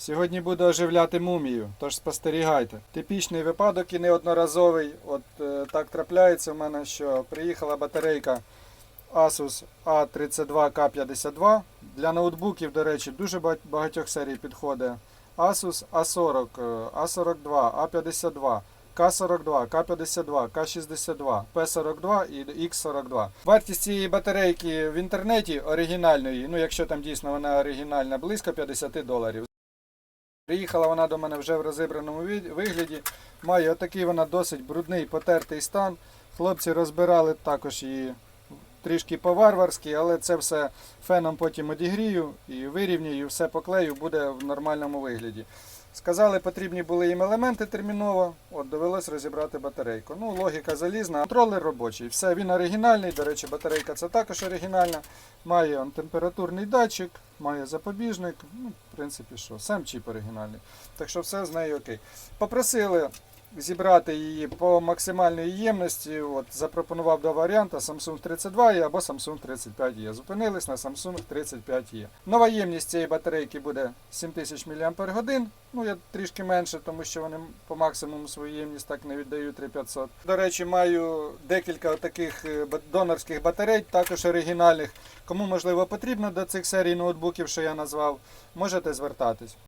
Сьогодні буду оживляти мумію, тож спостерігайте. Типічний випадок і неодноразовий. От е, так трапляється в мене, що приїхала батарейка Asus A32K52. Для ноутбуків, до речі, дуже багатьох серій підходить. Asus A40, е, A42, A52, K42, K52, K62, P42 і X42. Вартість цієї батарейки в інтернеті оригінальної, ну якщо там дійсно вона оригінальна, близько 50 доларів. Приїхала вона до мене вже в розібраному вигляді. Має отакий вона досить брудний, потертий стан. Хлопці розбирали також її трішки по-варварськи, але це все феном потім одігрію і вирівнюю, все поклею, буде в нормальному вигляді. Сказали, потрібні були їм елементи терміново, от довелось розібрати батарейку. Ну, логіка залізна, контролер робочий. Все, він оригінальний. До речі, батарейка це також оригінальна. Має он, температурний датчик, має запобіжник. Ну, в принципі, що, сам чіп оригінальний. Так що все з нею окей. Попросили зібрати її по максимальній ємності. От, запропонував два варіанти Samsung 32E або Samsung 35E. Зупинились на Samsung 35E. Нова ємність цієї батарейки буде 7000 мАч. Ну, я трішки менше, тому що вони по максимуму свою ємність так не віддають 3500. До речі, маю декілька таких донорських батарей, також оригінальних. Кому можливо потрібно до цих серій ноутбуків, що я назвав, можете звертатись.